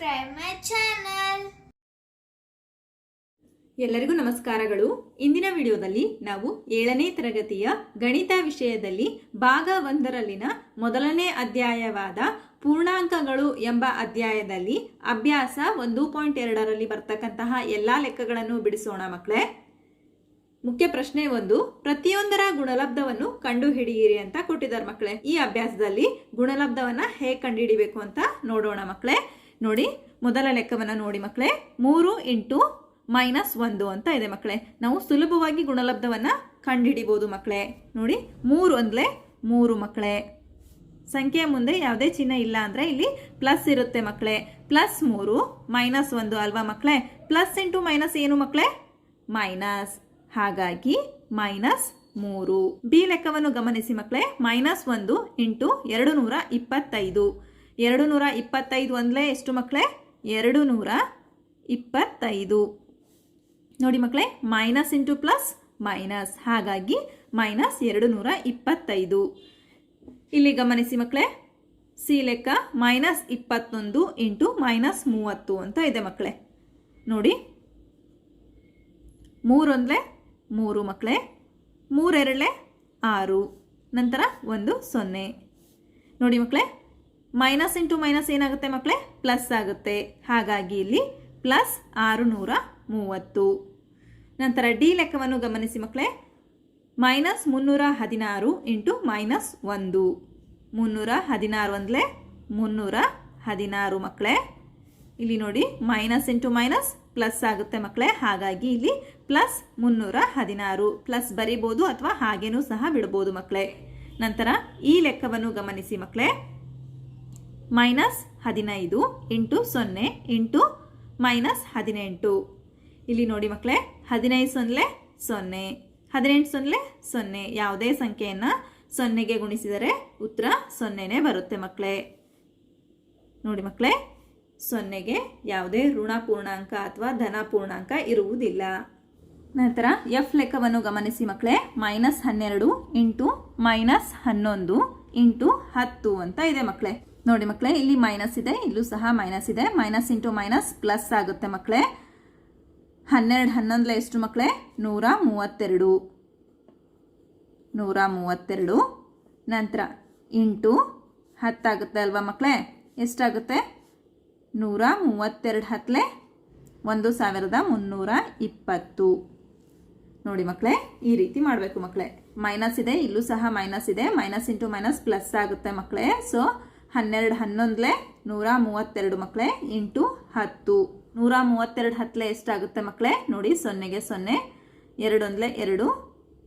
subscribe ಮೈ. ಎಲ್ಲರಿಗೂ ನಮಸ್ಕಾರಗಳು. ಇಂದಿನ ವಿಡಿಯೋದಲ್ಲಿ ನಾವು ಏಳನೇ ತರಗತಿಯ ಗಣಿತ ವಿಷಯದಲ್ಲಿ ಭಾಗ ಒಂದರಲ್ಲಿನ ಮೊದಲನೇ ಅಧ್ಯಾಯವಾದ ಪೂರ್ಣಾಂಕಗಳು ಎಂಬ ಅಧ್ಯಾಯದಲ್ಲಿ ಅಭ್ಯಾಸ ಒಂದು ಪಾಯಿಂಟ್ ಎರಡರಲ್ಲಿ ಬರ್ತಕ್ಕಂತಹ ಎಲ್ಲ ಲೆಕ್ಕಗಳನ್ನು ಬಿಡಿಸೋಣ ಮಕ್ಕಳೇ. ಮುಖ್ಯ ಪ್ರಶ್ನೆ ಒಂದು, ಪ್ರತಿಯೊಂದರ ಗುಣಲಬ್ಧವನ್ನು ಕಂಡುಹಿಡಿಯಿರಿ ಅಂತ ಕೊಟ್ಟಿದ್ದಾರೆ ಮಕ್ಕಳೇ. ಈ ಅಭ್ಯಾಸದಲ್ಲಿ ಗುಣಲಬ್ಧವನ್ನ ಹೇಗೆ ಕಂಡುಹಿಡಿಬೇಕು ಅಂತ ನೋಡೋಣ ಮಕ್ಕಳೇ. ನೋಡಿ, ಮೊದಲ ಲೆಕ್ಕವನ್ನು ನೋಡಿ ಮಕ್ಕಳೇ. ಮೂರು ಇಂಟು ಮೈನಸ್ ಒಂದು ಅಂತ ಇದೆ ಮಕ್ಕಳೇ. ನಾವು ಸುಲಭವಾಗಿ ಗುಣಲಬ್ಧವನ್ನು ಕಂಡುಹಿಡಿಬೋದು ಮಕ್ಕಳೇ. ನೋಡಿ, ಮೂರು ಅಂದ್ಲೆ ಮೂರು ಮಕ್ಕಳೇ. ಸಂಖ್ಯೆಯ ಮುಂದೆ ಯಾವುದೇ ಚಿಹ್ನೆ ಇಲ್ಲ ಅಂದರೆ ಇಲ್ಲಿ ಪ್ಲಸ್ ಇರುತ್ತೆ ಮಕ್ಕಳೇ. ಪ್ಲಸ್ ಮೂರು ಮೈನಸ್ ಒಂದು ಅಲ್ವಾ ಮಕ್ಕಳೇ? ಪ್ಲಸ್ ಇಂಟು ಮೈನಸ್ ಏನು ಮಕ್ಕಳೇ? ಮೈನಸ್ ಹಾಗಾಗಿ ಮೈನಸ್ ಮೂರು. ಬಿ ಲೆಕ್ಕವನ್ನು ಗಮನಿಸಿ ಮಕ್ಕಳೇ. ಮೈನಸ್ ಒಂದು ಇಂಟು ಎರಡು ನೂರ ಇಪ್ಪತ್ತೈದು. ಎರಡು ನೂರ ಇಪ್ಪತ್ತೈದು ಒಂದಲೇ ಎಷ್ಟು ಮಕ್ಕಳೇ ಎರಡು ನೂರ ಇಪ್ಪತ್ತೈದು ನೋಡಿ ಮಕ್ಕಳೇ ಮೈನಸ್ ಇಂಟು ಪ್ಲಸ್ ಮೈನಸ್. ಹಾಗಾಗಿ ಮೈನಸ್ ಎರಡು ನೂರ ಇಪ್ಪತ್ತೈದು ಇಲ್ಲಿ ಗಮನಿಸಿ ಮಕ್ಕಳೇ ಸಿ ಲೆಕ್ಕ ಮೈನಸ್ ಇಪ್ಪತ್ತೊಂದು ಇಂಟು ಮೈನಸ್ ಮೂವತ್ತು ಅಂತ ಇದೆ ಮಕ್ಕಳೇ ನೋಡಿ, ಮೂರೊಂದಲೇ ಮೂರು ಮಕ್ಕಳೇ ಮೂರೆರಡಲೆ ಆರು, ನಂತರ ಒಂದು ಸೊನ್ನೆ. ನೋಡಿ ಮಕ್ಕಳೇ ಮೈನಸ್ ಇಂಟು ಮೈನಸ್ ಏನಾಗುತ್ತೆ ಮಕ್ಕಳೇ ಪ್ಲಸ್ ಆಗುತ್ತೆ. ಹಾಗಾಗಿ ಇಲ್ಲಿ ಪ್ಲಸ್ ಆರು ನೂರ ಮೂವತ್ತು. ನಂತರ ಡಿ ಲೆಕ್ಕವನ್ನು ಗಮನಿಸಿ ಮಕ್ಕಳೇ ಮೈನಸ್ ಮುನ್ನೂರ ಹದಿನಾರು ಇಂಟು ಮೈನಸ್ ಒಂದು. ಮುನ್ನೂರ ಹದಿನಾರು ಅಂದಲೇ ಮುನ್ನೂರ ಹದಿನಾರು ಮಕ್ಕಳೇ ಇಲ್ಲಿ ನೋಡಿ ಮೈನಸ್ ಇಂಟು ಮೈನಸ್ ಪ್ಲಸ್ ಆಗುತ್ತೆ ಮಕ್ಕಳೇ ಹಾಗಾಗಿ ಇಲ್ಲಿ ಪ್ಲಸ್ ಮುನ್ನೂರ ಹದಿನಾರು. ಪ್ಲಸ್ ಬರಿಬೋದು ಅಥವಾ ಹಾಗೇನೂ ಸಹ ಬಿಡ್ಬೋದು ಮಕ್ಕಳೇ ನಂತರ ಈ ಲೆಕ್ಕವನ್ನು ಗಮನಿಸಿ ಮಕ್ಕಳೇ ಮೈನಸ್ ಹದಿನೈದು ಇಂಟು ಸೊನ್ನೆ ಇಂಟು ಮೈನಸ್ ಹದಿನೆಂಟು. ಇಲ್ಲಿ ನೋಡಿ ಮಕ್ಕಳೇ ಹದಿನೈದು ಸೊನ್ನೆ ಸೊನ್ನೆ. ಹದಿನೆಂಟು ಸೊನ್ನೆ ಸೊನ್ನೆ. ಯಾವುದೇ ಸಂಖ್ಯೆಯನ್ನು ಸೊನ್ನೆಗೆ ಗುಣಿಸಿದರೆ ಉತ್ತರ ಸೊನ್ನೆನೇ ಬರುತ್ತೆ ಮಕ್ಕಳೇ ನೋಡಿ ಮಕ್ಕಳೇ ಸೊನ್ನೆಗೆ ಯಾವುದೇ ಋಣ ಪೂರ್ಣಾಂಕ ಅಥವಾ ಧನ ಪೂರ್ಣಾಂಕ ಇರುವುದಿಲ್ಲ. ನಂತರ ಎಫ್ ಲೆಕ್ಕವನ್ನು ಗಮನಿಸಿ ಮಕ್ಕಳೇ ಮೈನಸ್ ಹನ್ನೆರಡು ಇಂಟು ಮೈನಸ್ ಹನ್ನೊಂದು ಇಂಟು ಹತ್ತು ಅಂತ ಇದೆ ಮಕ್ಕಳೇ ನೋಡಿ ಮಕ್ಕಳೇ, ಇಲ್ಲಿ ಮೈನಸ್ ಇದೆ, ಇಲ್ಲೂ ಸಹ ಮೈನಸ್ ಇದೆ. ಮೈನಸ್ ಇಂಟು ಮೈನಸ್ ಪ್ಲಸ್ ಆಗುತ್ತೆ ಮಕ್ಕಳೇ. ಹನ್ನೆರಡು ಹನ್ನೊಂದಲೆ ಎಷ್ಟು ಮಕ್ಕಳೇ? ನೂರ ಮೂವತ್ತೆರಡು. ನೂರ ಮೂವತ್ತೆರಡು. ನಂತರ ಇಂಟು ಹತ್ತಾಗುತ್ತೆ ಅಲ್ವಾ ಮಕ್ಕಳೇ? ಎಷ್ಟಾಗುತ್ತೆ? ನೂರ ಮೂವತ್ತೆರಡು ಹತ್ತಲೆ ಒಂದು ಸಾವಿರದ ಮುನ್ನೂರ ಇಪ್ಪತ್ತು. ನೋಡಿ ಮಕ್ಕಳೇ, ಈ ರೀತಿ ಮಾಡಬೇಕು ಮಕ್ಕಳೇ. ಮೈನಸ್ ಇದೆ, ಇಲ್ಲೂ ಸಹ ಮೈನಸ್ ಇದೆ. ಮೈನಸ್ ಇಂಟು ಮೈನಸ್ ಪ್ಲಸ್ ಆಗುತ್ತೆ ಮಕ್ಕಳೇ. ಸೊ ಹನ್ನೆರಡು ಹನ್ನೊಂದಲೆ ನೂರ ಮೂವತ್ತೆರಡು ಮಕ್ಕಳೇ ಇಂಟು ಹತ್ತು. ನೂರ ಮೂವತ್ತೆರಡು ಹತ್ತಲೆ ಎಷ್ಟಾಗುತ್ತೆ ಮಕ್ಕಳೇ ನೋಡಿ, ಸೊನ್ನೆಗೆ ಸೊನ್ನೆ, ಎರಡೊಂದಲೆ ಎರಡು,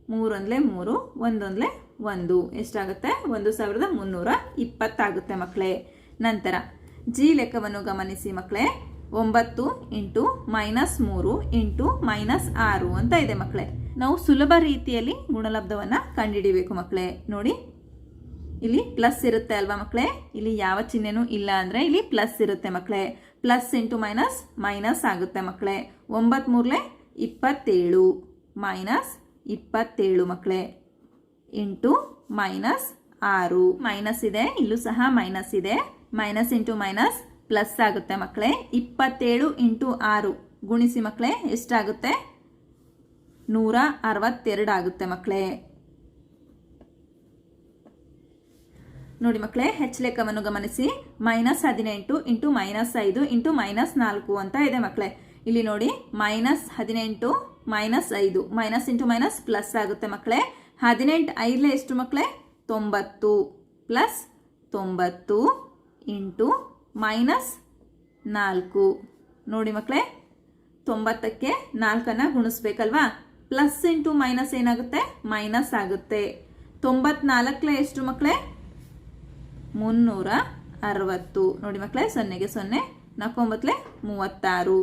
ಮೂರೊಂದಲೆ ಮೂರು, ಒಂದೊಂದಲೆ ಒಂದು. ಎಷ್ಟಾಗುತ್ತೆ? ಒಂದು ಸಾವಿರದ ಮುನ್ನೂರ ಇಪ್ಪತ್ತಾಗುತ್ತೆ ಮಕ್ಕಳೇ ನಂತರ, ಜಿ ಲೆಕ್ಕವನ್ನು ಗಮನಿಸಿ ಮಕ್ಕಳೇ ಒಂಬತ್ತು ಇಂಟು ಮೈನಸ್ ಮೂರು ಇಂಟು ಮೈನಸ್ ಆರು ಅಂತ ಇದೆ ಮಕ್ಕಳೇ ನಾವು ಸುಲಭ ರೀತಿಯಲ್ಲಿ ಗುಣಲಬ್ಧವನ್ನು ಕಂಡುಹಿಡಿಬೇಕು ಮಕ್ಕಳೇ ನೋಡಿ ಇಲ್ಲಿ ಪ್ಲಸ್ ಇರುತ್ತೆ ಅಲ್ವಾ ಮಕ್ಕಳೇ ಇಲ್ಲಿ ಯಾವ ಚಿಹ್ನೆನೂ ಇಲ್ಲ ಅಂದರೆ ಇಲ್ಲಿ ಪ್ಲಸ್ ಇರುತ್ತೆ ಮಕ್ಕಳೇ ಪ್ಲಸ್ ಇಂಟು ಮೈನಸ್ ಮೈನಸ್ ಆಗುತ್ತೆ ಮಕ್ಕಳೇ ಒಂಬತ್ತು ಮೂರಲೆ ಇಪ್ಪತ್ತೇಳು ಮೈನಸ್ ಇಪ್ಪತ್ತೇಳು ಮಕ್ಕಳೇ ಇಂಟು ಮೈನಸ್ ಆರು. ಮೈನಸ್ ಇದೆ, ಇಲ್ಲೂ ಸಹ ಮೈನಸ್ ಇದೆ. ಮೈನಸ್ ಇಂಟು ಮೈನಸ್ ಪ್ಲಸ್ ಆಗುತ್ತೆ ಮಕ್ಕಳೇ ಇಪ್ಪತ್ತೇಳು ಇಂಟು ಆರು. ಗುಣಿಸಿ ಮಕ್ಕಳೇ ಎಷ್ಟಾಗುತ್ತೆ? ನೂರ ಅರವತ್ತೆರಡು ಆಗುತ್ತೆ ಮಕ್ಕಳೇ ನೋಡಿ ಮಕ್ಕಳೇ ಹೆಚ್ ಲೆಕ್ಕವನ್ನು ಗಮನಿಸಿ. ಮೈನಸ್ ಹದಿನೆಂಟು ಇಂಟು ಮೈನಸ್ ಐದು ಇಂಟು ಮೈನಸ್ ನಾಲ್ಕು ಅಂತ ಇದೆ ಮಕ್ಕಳೇ. ಇಲ್ಲಿ ನೋಡಿ, ಮೈನಸ್ ಹದಿನೆಂಟು ಮೈನಸ್ ಐದು. ಮೈನಸ್ ಇಂಟು ಮೈನಸ್ ಪ್ಲಸ್ ಆಗುತ್ತೆ ಮಕ್ಕಳೇ. ಹದಿನೆಂಟು ಐದಲೇ ಎಷ್ಟು ಮಕ್ಕಳೇ? ತೊಂಬತ್ತು. ಪ್ಲಸ್ ತೊಂಬತ್ತು ಇಂಟು ಮೈನಸ್ ನಾಲ್ಕು. ನೋಡಿ ಮಕ್ಕಳೇ, ತೊಂಬತ್ತಕ್ಕೆ ನಾಲ್ಕನ್ನು ಗುಣಿಸ್ಬೇಕಲ್ವಾ? ಪ್ಲಸ್ ಇಂಟು ಮೈನಸ್ ಏನಾಗುತ್ತೆ? ಮೈನಸ್ ಆಗುತ್ತೆ. ತೊಂಬತ್ನಾಲ್ಕಲೇ ಎಷ್ಟು ಮಕ್ಕಳೇ? ಮುನ್ನೂರ ಅರವತ್ತು ನೋಡಿ ಮಕ್ಕಳೇ, ಸೊನ್ನೆಗೆ ಸೊನ್ನೆ ನಾಲ್ಕೊಂಬತ್ತಲೆ ಮೂವತ್ತಾರು.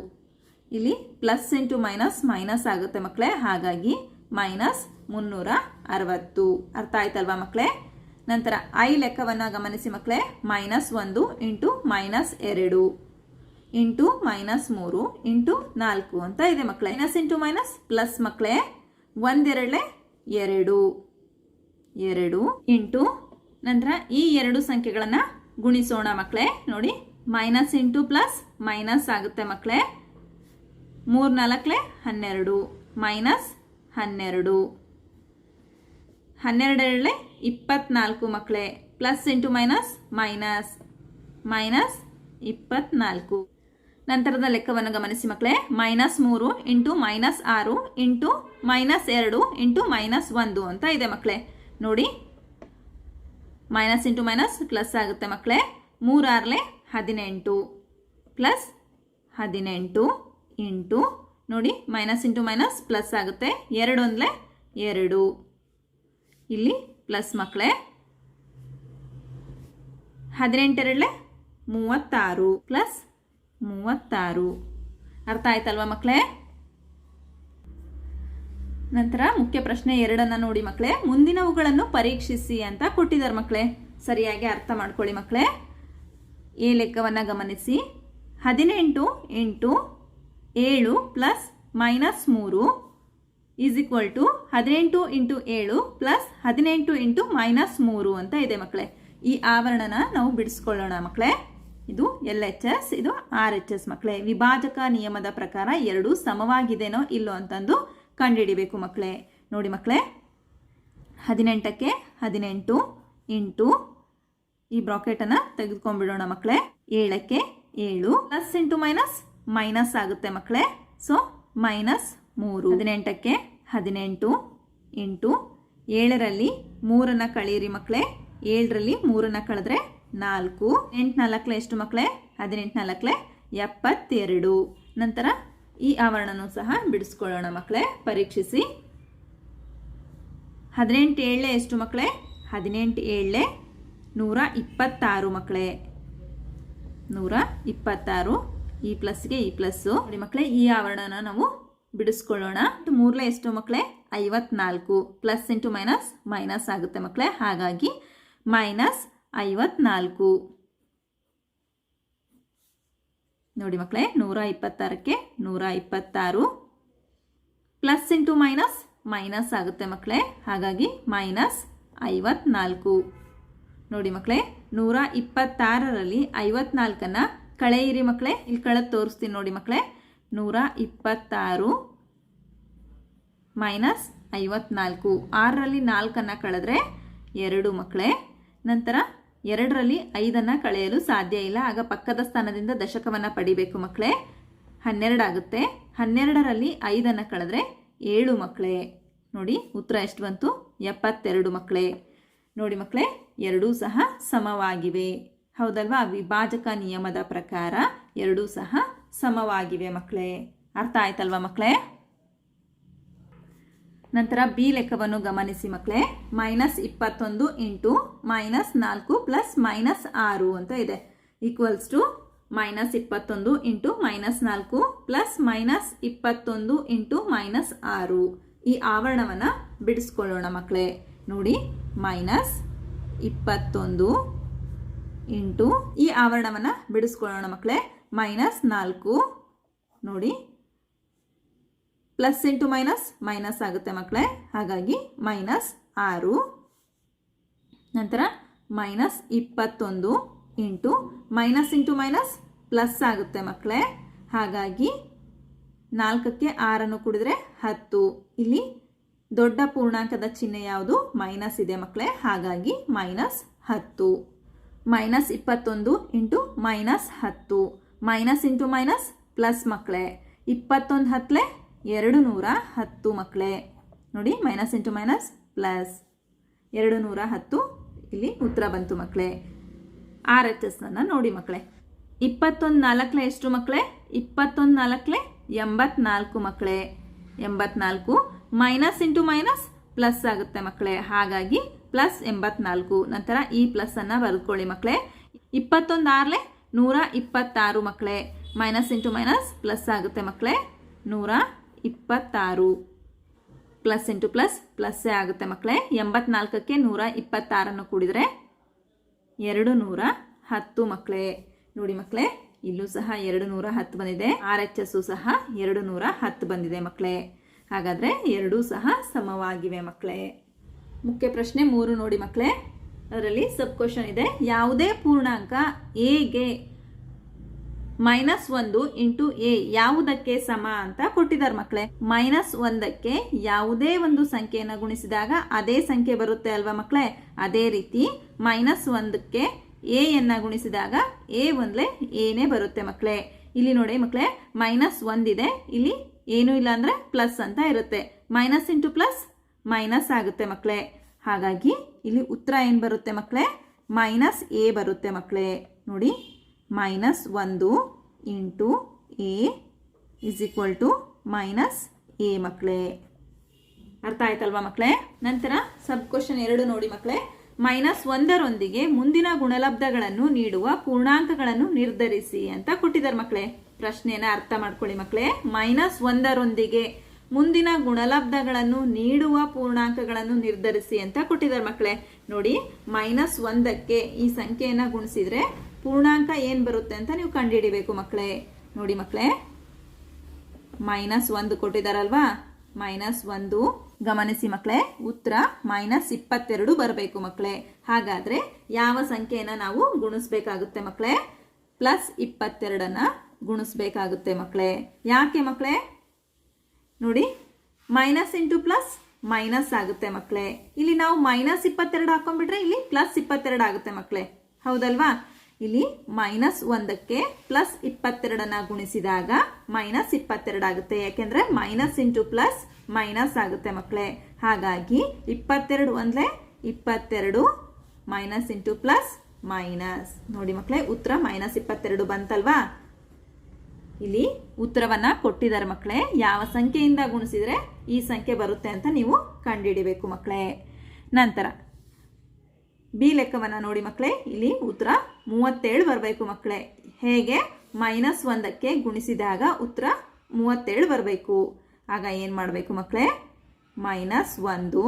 ಇಲ್ಲಿ ಪ್ಲಸ್ ಇಂಟು ಮೈನಸ್ ಮೈನಸ್ ಆಗುತ್ತೆ ಮಕ್ಕಳೇ. ಹಾಗಾಗಿ ಮೈನಸ್ ಮುನ್ನೂರ ಅರವತ್ತು ಅರ್ಥ ಆಯ್ತಲ್ವಾ ಮಕ್ಕಳೇ? ನಂತರ ಐ ಲೆಕ್ಕವನ್ನು ಗಮನಿಸಿ ಮಕ್ಕಳೇ. ಮೈನಸ್ ಒಂದು ಇಂಟು ಮೈನಸ್ ಎರಡು. ಇಂಟು ಮೈನಸ್ ಮೂರು ಇಂಟು ನಾಲ್ಕು ಅಂತ ಇದೆ ಮಕ್ಕಳೇ. ಮೈನಸ್ ಇಂಟು ಮೈನಸ್ ಪ್ಲಸ್ ಮಕ್ಕಳೇ, ಒಂದೆರಡಲೆ ಎರಡು. ಎರಡು ಇಂಟು ನಂತರ ಈ ಎರಡು ಸಂಖ್ಯೆಗಳನ್ನು ಗುಣಿಸೋಣ ಮಕ್ಕಳೇ ನೋಡಿ ಮೈನಸ್ ಇಂಟು ಪ್ಲಸ್ ಮೈನಸ್ ಆಗುತ್ತೆ ಮಕ್ಕಳೇ ಮೂರು ನಾಲ್ಕಲೆ ಹನ್ನೆರಡು ಮೈನಸ್ ಹನ್ನೆರಡು. ಹನ್ನೆರಡೆರಡಲೆ ಇಪ್ಪತ್ನಾಲ್ಕು ಮಕ್ಕಳೇ plus into minus minus minus ಇಪ್ಪತ್ನಾಲ್ಕು. ನಂತರದ ಲೆಕ್ಕವನ್ನು ಗಮನಿಸಿ ಮಕ್ಕಳೇ ಮೈನಸ್ ಮೂರು ಇಂಟು ಮೈನಸ್ ಆರು ಇಂಟು ಮೈನಸ್ ಎರಡು ಇಂಟು ಮೈನಸ್ ಒಂದು ಅಂತ ಇದೆ ಮಕ್ಕಳೇ ನೋಡಿ ಮೈನಸ್ ಇಂಟು ಮೈನಸ್ ಪ್ಲಸ್ ಆಗುತ್ತೆ ಮಕ್ಕಳೇ. ಮೂರಾರಲೆ ಹದಿನೆಂಟು ಪ್ಲಸ್ ಹದಿನೆಂಟು ಇಂಟು ನೋಡಿ ಮೈನಸ್ ಇಂಟು ಮೈನಸ್ ಪ್ಲಸ್ ಆಗುತ್ತೆ. ಎರಡು ಅಂದರೆ ಎರಡು. ಇಲ್ಲಿ ಪ್ಲಸ್ ಮಕ್ಕಳೇ. ಹದಿನೆಂಟೆರಡಲೆ ಮೂವತ್ತಾರು ಪ್ಲಸ್ ಮೂವತ್ತಾರು. ಅರ್ಥ ಆಯ್ತಲ್ವಾ ಮಕ್ಕಳೇ? ನಂತರ ಮುಖ್ಯ ಪ್ರಶ್ನೆ ಎರಡನ್ನ ನೋಡಿ ಮಕ್ಕಳೇ. ಮುಂದಿನವುಗಳನ್ನು ಪರೀಕ್ಷಿಸಿ ಅಂತ ಕೊಟ್ಟಿದ್ದಾರೆ ಮಕ್ಕಳೇ. ಸರಿಯಾಗಿ ಅರ್ಥ ಮಾಡ್ಕೊಳ್ಳಿ ಮಕ್ಕಳೇ. ಈ ಲೆಕ್ಕವನ್ನು ಗಮನಿಸಿ. ಹದಿನೆಂಟು ಎಂಟು ಏಳು ಪ್ಲಸ್ ಮೈನಸ್ ಮೂರು ಈಸ್ ಈಕ್ವಲ್ ಟು ಹದಿನೆಂಟು ಇಂಟು ಏಳು ಪ್ಲಸ್ ಹದಿನೆಂಟು ಇಂಟು ಮೈನಸ್ ಮೂರು ಅಂತ ಇದೆ ಮಕ್ಕಳೇ. ಈ ಆವರಣನ ನಾವು ಬಿಡಿಸ್ಕೊಳ್ಳೋಣ ಮಕ್ಕಳೇ. ಇದು ಎಲ್ ಎಚ್ ಎಸ್, ಇದು ಆರ್ ಎಚ್ ಎಸ್ ಮಕ್ಕಳೇ. ವಿಭಾಜಕ ನಿಯಮದ ಪ್ರಕಾರ ಎರಡು ಸಮವಾಗಿದೆನೋ ಇಲ್ಲೋ ಅಂತಂದು ಕಂಡುಹಿಡಿಬೇಕು ಮಕ್ಕಳೇ. ನೋಡಿ ಮಕ್ಕಳೇ, ಹದಿನೆಂಟಕ್ಕೆ ಹದಿನೆಂಟು ಇಂಟು ಈ ಬ್ರಾಕೆಟನ್ನು ತೆಗೆದುಕೊಂಡ್ಬಿಡೋಣ ಮಕ್ಕಳೇ. ಏಳಕ್ಕೆ ಏಳು. ಪ್ಲಸ್ ಇಂಟು ಮೈನಸ್ ಮೈನಸ್ ಆಗುತ್ತೆ ಮಕ್ಕಳೇ. ಸೊ ಮೈನಸ್ ಮೂರು. ಹದಿನೆಂಟಕ್ಕೆ ಹದಿನೆಂಟು ಇಂಟು ಏಳರಲ್ಲಿ ಮೂರನ್ನು ಕಳೀರಿ ಮಕ್ಕಳೇ. ಏಳರಲ್ಲಿ ಮೂರನ್ನು ಕಳೆದ್ರೆ ನಾಲ್ಕು. ಎಂಟು ನಾಲ್ಕಲೆ ಎಷ್ಟು ಮಕ್ಕಳೇ? ಹದಿನೆಂಟು ನಾಲ್ಕಲೆ ಎಪ್ಪತ್ತೆರಡು. ನಂತರ ಈ ಆವರಣನೂ ಸಹ ಬಿಡಿಸ್ಕೊಳ್ಳೋಣ ಮಕ್ಕಳೇ, ಪರೀಕ್ಷಿಸಿ. ಹದಿನೆಂಟು ಏಳೆ ಎಷ್ಟು ಮಕ್ಕಳೇ? ಹದಿನೆಂಟು ಏಳೆ ನೂರ ಇಪ್ಪತ್ತಾರು ಮಕ್ಕಳೇ. ನೂರ ಇಪ್ಪತ್ತಾರು, ಈ ಪ್ಲಸ್ಗೆ ಈ ಪ್ಲಸ್ಸು. ನೋಡಿ ಮಕ್ಕಳೇ, ಈ ಆವರಣನ ನಾವು ಬಿಡಿಸ್ಕೊಳ್ಳೋಣ. ಮೂರಲೇ ಎಷ್ಟು ಮಕ್ಕಳೇ? ಐವತ್ನಾಲ್ಕು. ಪ್ಲಸ್ ಇಂಟು ಮೈನಸ್ ಮೈನಸ್ ಆಗುತ್ತೆ ಮಕ್ಕಳೇ, ಹಾಗಾಗಿ ಮೈನಸ್ ಐವತ್ನಾಲ್ಕು. ನೋಡಿ ಮಕ್ಕಳೇ, ನೂರ ಇಪ್ಪತ್ತಾರಕ್ಕೆ ನೂರ ಇಪ್ಪತ್ತಾರು. ಪ್ಲಸ್ ಇಂಟು ಮೈನಸ್ ಮೈನಸ್ ಆಗುತ್ತೆ ಮಕ್ಕಳೇ. ಹಾಗಾಗಿ ಮೈನಸ್ ಐವತ್ನಾಲ್ಕು. ನೋಡಿ ಮಕ್ಕಳೇ, ನೂರ ಇಪ್ಪತ್ತಾರರಲ್ಲಿ ಐವತ್ನಾಲ್ಕನ್ನು ಕಳೆಯಿರಿ ಮಕ್ಕಳೇ. ಇಲ್ಲಿ ಕಳೆದು ತೋರಿಸ್ತೀನಿ ನೋಡಿ ಮಕ್ಕಳೇ. ನೂರ ಇಪ್ಪತ್ತಾರು ಮೈನಸ್ ಐವತ್ನಾಲ್ಕು. ಆರರಲ್ಲಿ ನಾಲ್ಕನ್ನು ಕಳೆದ್ರೆ ಎರಡು ಮಕ್ಕಳೇ. ನಂತರ ಎರಡರಲ್ಲಿ ಐದನ್ನು ಕಳೆಯಲು ಸಾಧ್ಯ ಇಲ್ಲ. ಆಗ ಪಕ್ಕದ ಸ್ಥಾನದಿಂದ ದಶಕವನ್ನು ಪಡಿಬೇಕು ಮಕ್ಕಳೇ ಹನ್ನೆರಡಾಗುತ್ತೆ. ಹನ್ನೆರಡರಲ್ಲಿ ಐದನ್ನು ಕಳೆದ್ರೆ ಏಳು ಮಕ್ಕಳೇ ನೋಡಿ, ಉತ್ತರ ಎಷ್ಟು ಬಂತು? ಎಪ್ಪತ್ತೆರಡು ಮಕ್ಕಳೇ ನೋಡಿ ಮಕ್ಕಳೇ ಎರಡೂ ಸಹ ಸಮವಾಗಿವೆ. ಹೌದಲ್ವಾ? ವಿಭಾಜಕ ನಿಯಮದ ಪ್ರಕಾರ ಎರಡೂ ಸಹ ಸಮವಾಗಿವೆ ಮಕ್ಕಳೇ ಅರ್ಥ ಆಯ್ತಲ್ವಾ ಮಕ್ಕಳೇ ನಂತರ ಬಿ ಲೆಕ್ಕವನ್ನು ಗಮನಿಸಿ ಮಕ್ಕಳೇ ಮೈನಸ್ ಇಪ್ಪತ್ತೊಂದು ಇಂಟು ಮೈನಸ್ ನಾಲ್ಕು ಪ್ಲಸ್ ಮೈನಸ್ ಆರು ಅಂತ ಇದೆ. ಈಕ್ವಲ್ಸ್ ಟು ಮೈನಸ್ ಇಪ್ಪತ್ತೊಂದು ಇಂಟು ಮೈನಸ್ ನಾಲ್ಕು ಪ್ಲಸ್ ಮೈನಸ್ ಇಪ್ಪತ್ತೊಂದು ಇಂಟು ಮೈನಸ್ ಆರು. ಈ ಆವರಣವನ್ನು ಬಿಡಿಸ್ಕೊಳ್ಳೋಣ ಮಕ್ಕಳೇ ನೋಡಿ, ಮೈನಸ್ ಇಪ್ಪತ್ತೊಂದು ಇಂಟು ಈ ಆವರಣವನ್ನು ಬಿಡಿಸ್ಕೊಳ್ಳೋಣ ಮಕ್ಕಳೇ ಮೈನಸ್ ನಾಲ್ಕು. ನೋಡಿ ಪ್ಲಸ್ ಇಂಟು ಮೈನಸ್ ಮೈನಸ್ ಆಗುತ್ತೆ ಮಕ್ಕಳೇ. ಹಾಗಾಗಿ ಮೈನಸ್ ಆರು, ನಂತರ ಮೈನಸ್ ಇಪ್ಪತ್ತೊಂದು into minus into minus plus ಆಗುತ್ತೆ ಮಕ್ಕಳೇ. ಹಾಗಾಗಿ ನಾಲ್ಕಕ್ಕೆ ಆರನ್ನು ಕುಡಿದ್ರೆ ಹತ್ತು. ಇಲ್ಲಿ ದೊಡ್ಡ ಪೂರ್ಣಾಂಕದ ಚಿಹ್ನೆ ಯಾವುದು? ಮೈನಸ್ ಇದೆ ಮಕ್ಕಳೇ. ಹಾಗಾಗಿ ಮೈನಸ್ ಹತ್ತು. ಮೈನಸ್ ಇಪ್ಪತ್ತೊಂದು ಇಂಟು ಮೈನಸ್ ಹತ್ತು. ಮೈನಸ್ ಇಂಟು ಮೈನಸ್ ಪ್ಲಸ್ ಮಕ್ಕಳೇ. ಇಪ್ಪತ್ತೊಂದು ಹತ್ತಲೆ ಎರಡು ನೂರ ಹತ್ತು ಮಕ್ಕಳೇ ನೋಡಿ ಮೈನಸ್ ಇಂಟು ಮೈನಸ್ ಪ್ಲಸ್ ಎರಡು ನೂರ ಹತ್ತು. ಇಲ್ಲಿ ಉತ್ತರ ಬಂತು ಮಕ್ಕಳೇ ಆರ್ ಎಚ್ ಎಸ್ನನ್ನು ನೋಡಿ ಮಕ್ಕಳೇ ಇಪ್ಪತ್ತೊಂದು ನಾಲ್ಕಲೆ ಎಷ್ಟು ಮಕ್ಕಳೇ ಇಪ್ಪತ್ತೊಂದು ನಾಲ್ಕಲೆ ಎಂಬತ್ನಾಲ್ಕು ಮಕ್ಕಳೇ ಎಂಬತ್ನಾಲ್ಕು ಮೈನಸ್ ಇಂಟು ಮೈನಸ್ ಪ್ಲಸ್ ಆಗುತ್ತೆ ಮಕ್ಕಳೇ ಹಾಗಾಗಿ ಪ್ಲಸ್ ಎಂಬತ್ನಾಲ್ಕು. ನಂತರ ಈ ಪ್ಲಸ್ಸನ್ನು ಬರೆದುಕೊಳ್ಳಿ ಮಕ್ಕಳೇ ಇಪ್ಪತ್ತೊಂದು ಆರ್ಲೆ ನೂರ ಇಪ್ಪತ್ತಾರು ಮಕ್ಕಳೇ ಮೈನಸ್ ಇಂಟು ಮೈನಸ್ ಪ್ಲಸ್ ಆಗುತ್ತೆ ಮಕ್ಕಳೇ ನೂರ ಇಪ್ಪತ್ತಾರು. ಪ್ಲಸ್ ಇಂಟು ಪ್ಲಸ್ ಪ್ಲಸ್ಸೇ ಆಗುತ್ತೆ ಮಕ್ಕಳೇ. ಎಂಬತ್ನಾಲ್ಕಕ್ಕೆ ನೂರ ಇಪ್ಪತ್ತಾರನ್ನು ಕೂಡಿದರೆ ಎರಡು ನೂರ ಹತ್ತು ಮಕ್ಕಳೇ. ನೋಡಿ ಮಕ್ಕಳೇ, ಇಲ್ಲೂ ಸಹ ಎರಡು ನೂರ ಹತ್ತು ಬಂದಿದೆ. ಆರ್ ಎಚ್ ಎಸ್ಸು ಸಹ ಎರಡು ನೂರ ಹತ್ತು ಬಂದಿದೆ ಮಕ್ಕಳೇ. ಹಾಗಾದರೆ ಎರಡೂ ಸಹ ಸಮವಾಗಿವೆ ಮಕ್ಕಳೇ. ಮುಖ್ಯ ಪ್ರಶ್ನೆ ಮೂರು ನೋಡಿ ಮಕ್ಕಳೇ. ಅದರಲ್ಲಿ ಸಬ್ ಕ್ವಶನ್ ಇದೆ. ಯಾವುದೇ ಪೂರ್ಣಾಂಕ ಎಗೆ ಮೈನಸ್ ಒಂದು ಇಂಟು ಎ ಯಾವುದಕ್ಕೆ ಸಮ ಅಂತ ಕೊಟ್ಟಿದ್ದಾರೆ ಮಕ್ಕಳೇ. ಮೈನಸ್ ಒಂದಕ್ಕೆ ಯಾವುದೇ ಒಂದು ಸಂಖ್ಯೆಯನ್ನು ಗುಣಿಸಿದಾಗ ಅದೇ ಸಂಖ್ಯೆ ಬರುತ್ತೆ ಅಲ್ವಾ ಮಕ್ಕಳೇ? ಅದೇ ರೀತಿ ಮೈನಸ್ ಒಂದಕ್ಕೆ ಎ ಯನ್ನ ಗುಣಿಸಿದಾಗ ಎ ಒಂದ್ಲೆ ಏನೇ ಬರುತ್ತೆ ಮಕ್ಕಳೇ. ಇಲ್ಲಿ ನೋಡಿ ಮಕ್ಕಳೇ, ಮೈನಸ್ ಒಂದಿದೆ, ಇಲ್ಲಿ ಏನೂ ಇಲ್ಲ ಅಂದ್ರೆ ಪ್ಲಸ್ ಅಂತ ಇರುತ್ತೆ. ಮೈನಸ್ ಇಂಟು ಪ್ಲಸ್ ಮೈನಸ್ ಆಗುತ್ತೆ ಮಕ್ಕಳೇ. ಹಾಗಾಗಿ ಇಲ್ಲಿ ಉತ್ತರ ಏನು ಬರುತ್ತೆ ಮಕ್ಕಳೇ? ಮೈನಸ್ ಎ ಬರುತ್ತೆ ಮಕ್ಕಳೇ. ನೋಡಿ ಮೈನಸ್ ಒಂದು into A is equal to minus A ಮಕ್ಕಳೇ ಅರ್ಥ ಆಯ್ತಲ್ವಾ ಮಕ್ಕಳೇ ನಂತರ ಸಬ್ ಕ್ವಶನ್ ಎರಡು ನೋಡಿ ಮಕ್ಕಳೇ ಮೈನಸ್ ಒಂದರೊಂದಿಗೆ ಮುಂದಿನ ಗುಣಲಬ್ಧಗಳನ್ನು ನೀಡುವ ಪೂರ್ಣಾಂಕಗಳನ್ನು ನಿರ್ಧರಿಸಿ ಅಂತ ಕೊಟ್ಟಿದ್ದಾರೆ ಮಕ್ಕಳೇ ಪ್ರಶ್ನೆಯನ್ನ ಅರ್ಥ ಮಾಡ್ಕೊಳ್ಳಿ ಮಕ್ಕಳೇ ಮೈನಸ್ ಒಂದರೊಂದಿಗೆ ಮುಂದಿನ ಗುಣಲಬ್ಧಗಳನ್ನು ನೀಡುವ ಪೂರ್ಣಾಂಕಗಳನ್ನು ನಿರ್ಧರಿಸಿ ಅಂತ ಕೊಟ್ಟಿದ್ದಾರೆ ಮಕ್ಕಳೇ ನೋಡಿ ಮೈನಸ್ ಒಂದಕ್ಕೆ ಈ ಸಂಖ್ಯೆಯನ್ನು ಗುಣಿಸಿದ್ರೆ ಪೂರ್ಣಾಂಕ ಏನು ಬರುತ್ತೆ ಅಂತ ನೀವು ಕಂಡುಹಿಡಿಬೇಕು ಮಕ್ಕಳೇ. ನೋಡಿ ಮಕ್ಕಳೇ. ಮೈನಸ್ ಒಂದು ಕೊಟ್ಟಿದ್ದಾರಲ್ವಾ ಮೈನಸ್ ಒಂದು. ಗಮನಿಸಿ ಮಕ್ಕಳೇ. ಉತ್ತರ ಮೈನಸ್ ಇಪ್ಪತ್ತೆರಡು ಬರಬೇಕು ಮಕ್ಕಳೇ. ಹಾಗಾದ್ರೆ ಯಾವ ಸಂಖ್ಯೆಯನ್ನ ನಾವು ಗುಣಿಸ್ಬೇಕಾಗುತ್ತೆ ಮಕ್ಕಳೇ? ಪ್ಲಸ್ ಇಪ್ಪತ್ತೆರಡನ್ನು ಗುಣಿಸ್ಬೇಕಾಗುತ್ತೆ ಮಕ್ಕಳೇ. ಯಾಕೆ ಮಕ್ಕಳೇ? ನೋಡಿ, ಮೈನಸ್ ಇಂಟು ಪ್ಲಸ್ ಮೈನಸ್ ಆಗುತ್ತೆ ಮಕ್ಕಳೇ. ಇಲ್ಲಿ ನಾವು ಮೈನಸ್ ಇಪ್ಪತ್ತೆರಡು ಹಾಕೊಂಡ್ಬಿಟ್ರೆ ಇಲ್ಲಿ ಪ್ಲಸ್ ಇಪ್ಪತ್ತೆರಡು ಆಗುತ್ತೆ ಮಕ್ಕಳೇ. ಹೌದಲ್ವಾ? ಇಲ್ಲಿ ಮೈನಸ್ ಒಂದಕ್ಕೆ ಪ್ಲಸ್ ಇಪ್ಪತ್ತೆರಡನ್ನ ಗುಣಿಸಿದಾಗ ಮೈನಸ್ ಇಪ್ಪತ್ತೆರಡು ಆಗುತ್ತೆ. ಯಾಕೆಂದ್ರೆ ಮೈನಸ್ ಇಂಟು ಪ್ಲಸ್ ಮೈನಸ್ ಆಗುತ್ತೆ ಮಕ್ಕಳೇ ಹಾಗಾಗಿ ಇಪ್ಪತ್ತೆರಡು ಒಂದ್ಲೆ ಇಪ್ಪತ್ತೆರಡು ಮೈನಸ್ ಇಂಟು ಪ್ಲಸ್ ಮೈನಸ್ ನೋಡಿ ಮಕ್ಕಳೇ ಉತ್ತರ ಮೈನಸ್ ಇಪ್ಪತ್ತೆರಡು ಬಂತಲ್ವಾ? ಇಲ್ಲಿ ಉತ್ತರವನ್ನ ಕೊಟ್ಟಿದ್ದಾರೆ ಮಕ್ಕಳೇ ಯಾವ ಸಂಖ್ಯೆಯಿಂದ ಗುಣಿಸಿದ್ರೆ ಈ ಸಂಖ್ಯೆ ಬರುತ್ತೆ ಅಂತ ನೀವು ಕಂಡುಹಿಡಿಬೇಕು ಮಕ್ಕಳೇ ನಂತರ ಬಿ ಲೆಕ್ಕವನ್ನ ನೋಡಿ ಮಕ್ಕಳೇ, ಇಲ್ಲಿ ಉತ್ತರ ಮೂವತ್ತೇಳು ಬರಬೇಕು ಮಕ್ಕಳೇ. ಹೇಗೆ? ಮೈನಸ್ ಒಂದಕ್ಕೆ ಗುಣಿಸಿದಾಗ ಉತ್ತರ ಮೂವತ್ತೇಳು ಬರಬೇಕು. ಆಗ ಏನು ಮಾಡಬೇಕು ಮಕ್ಕಳೇ? ಮೈನಸ್ ಒಂದು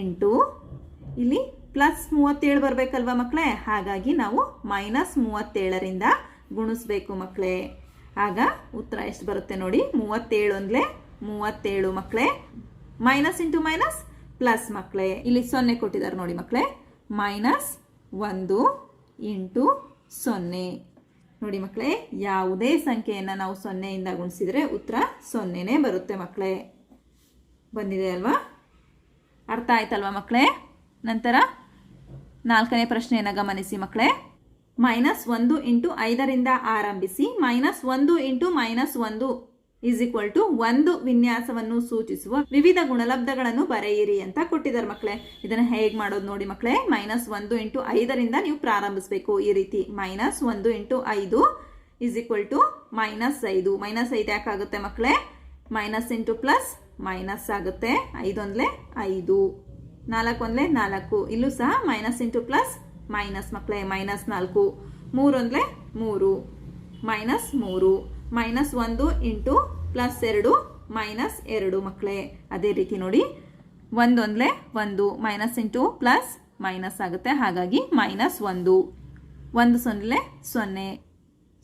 ಇಂಟು, ಇಲ್ಲಿ ಪ್ಲಸ್ ಮೂವತ್ತೇಳು ಬರಬೇಕಲ್ವ ಮಕ್ಕಳೇ? ಹಾಗಾಗಿ ನಾವು ಮೈನಸ್ ಮೂವತ್ತೇಳರಿಂದ ಗುಣಿಸ್ಬೇಕು ಮಕ್ಕಳೇ. ಆಗ ಉತ್ತರ ಎಷ್ಟು ಬರುತ್ತೆ ನೋಡಿ, ಮೂವತ್ತೇಳು ಅಂದ್ಲೆ ಮೂವತ್ತೇಳು ಮಕ್ಕಳೇ. ಮೈನಸ್ ಇಂಟು ಮೈನಸ್ ಪ್ಲಸ್ ಮಕ್ಕಳೇ ಇಲ್ಲಿ ಸೊನ್ನೆ ಕೊಟ್ಟಿದ್ದಾರೆ ನೋಡಿ ಮಕ್ಕಳೇ ಮೈನಸ್ ಒಂದು ಇಂಟು ಸೊನ್ನೆ. ನೋಡಿ ಮಕ್ಕಳೇ ಯಾವುದೇ ಸಂಖ್ಯೆಯನ್ನು ನಾವು ಸೊನ್ನೆಯಿಂದ ಗುಣಿಸಿದರೆ ಉತ್ತರ ಸೊನ್ನೆನೇ ಬರುತ್ತೆ ಮಕ್ಕಳೇ ಬಂದಿದೆ ಅಲ್ವಾ? ಅರ್ಥ ಆಯ್ತಲ್ವಾ ಮಕ್ಕಳೇ ನಂತರ ನಾಲ್ಕನೇ ಪ್ರಶ್ನೆಯನ್ನು ಗಮನಿಸಿ ಮಕ್ಕಳೇ ಮೈನಸ್ ಒಂದು ಇಂಟು ಐದರಿಂದ ಆರಂಭಿಸಿ ಮೈನಸ್ ಒಂದು ಇಂಟು ಮೈನಸ್ ಒಂದು. ಇಸ್ ಈಕ್ವಲ್ ಟು ಒಂದು ವಿನ್ಯಾಸವನ್ನು ಸೂಚಿಸುವ ವಿವಿಧ ಗುಣಲಬ್ಧಗಳನ್ನು ಬರೆಯಿರಿ ಅಂತ ಕೊಟ್ಟಿದ್ದಾರೆ ಮಕ್ಕಳೇ. ಇದನ್ನ ಹೇಗೆ ಮಾಡೋದು ನೋಡಿ ಮಕ್ಕಳೇ. ಮೈನಸ್ ಒಂದು ಇಂಟು ಐದರಿಂದ ನೀವು ಪ್ರಾರಂಭಿಸಬೇಕು. ಈ ರೀತಿ ಮೈನಸ್ ಒಂದು ಇಂಟು ಐದು ಇಸ್ ಈಕ್ವಲ್ ಟು ಮೈನಸ್ ಐದು. ಮೈನಸ್ ಐದು ಯಾಕಾಗುತ್ತೆ ಮಕ್ಕಳೇ? ಮೈನಸ್ ಇಂಟು ಪ್ಲಸ್ ಮೈನಸ್ ಆಗುತ್ತೆ. ಐದೊಂದ್ಲೆ ಐದು. ನಾಲ್ಕೊಂದ್ಲೆ ನಾಲ್ಕು. ಇಲ್ಲೂ ಸಹ ಮೈನಸ್ ಇಂಟು ಪ್ಲಸ್ ಮೈನಸ್ ಮಕ್ಕಳೇ. ಮೈನಸ್ ನಾಲ್ಕು. ಮೂರೊಂದ್ಲೆ ಮೂರು. ಮೈನಸ್ ಮೂರು. ಮೈನಸ್ ಒಂದು ಇಂಟು ಪ್ಲಸ್ ಎರಡು ಮೈನಸ್ ಎರಡು ಮಕ್ಕಳೇ. ಅದೇ ರೀತಿ ನೋಡಿ ಒಂದೊಂದ್ಲೆ ಒಂದು, ಮೈನಸ್ ಇಂಟು ಪ್ಲಸ್ ಮೈನಸ್ ಆಗುತ್ತೆ. ಹಾಗಾಗಿ ಮೈನಸ್ ಒಂದು. ಒಂದು ಸೊನ್ನೆ ಸೊನ್ನೆ.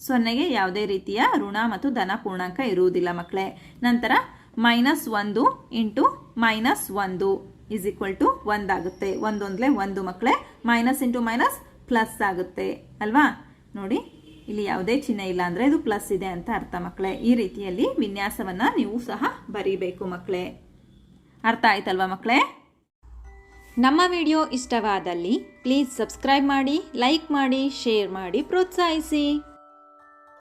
ಸೊನ್ನೆಗೆ ಯಾವುದೇ ರೀತಿಯ ಋಣ ಮತ್ತು ಧನ ಪೂರ್ಣಾಂಕ ಇರುವುದಿಲ್ಲ ಮಕ್ಕಳೇ. ನಂತರ ಮೈನಸ್ ಒಂದು ಇಂಟು ಮೈನಸ್ ಒಂದು ಇಸ್ ಈಕ್ವಲ್ ಟು ಒಂದಾಗುತ್ತೆ ಒಂದೊಂದ್ಲೆ ಒಂದು ಮಕ್ಕಳೇ. ಮೈನಸ್ ಇಂಟು ಮೈನಸ್ ಪ್ಲಸ್ ಆಗುತ್ತೆ. ಅಲ್ವಾ? ನೋಡಿ ಇಲ್ಲಿ ಯಾವುದೇ ಚಿಹ್ನೆ ಇಲ್ಲ ಅಂದರೆ ಇದು ಪ್ಲಸ್ ಇದೆ ಅಂತ ಅರ್ಥ ಮಕ್ಕಳೇ. ಈ ರೀತಿಯಲ್ಲಿ ವಿನ್ಯಾಸವನ್ನು ನೀವು ಸಹ ಬರೀಬೇಕು ಮಕ್ಕಳೇ. ಅರ್ಥ ಆಯ್ತಲ್ವಾ ಮಕ್ಕಳೇ? ನಮ್ಮ ವಿಡಿಯೋ ಇಷ್ಟವಾದಲ್ಲಿ ಪ್ಲೀಸ್ ಸಬ್ಸ್ಕ್ರೈಬ್ ಮಾಡಿ ಲೈಕ್ ಮಾಡಿ ಶೇರ್ ಮಾಡಿ, ಪ್ರೋತ್ಸಾಹಿಸಿ.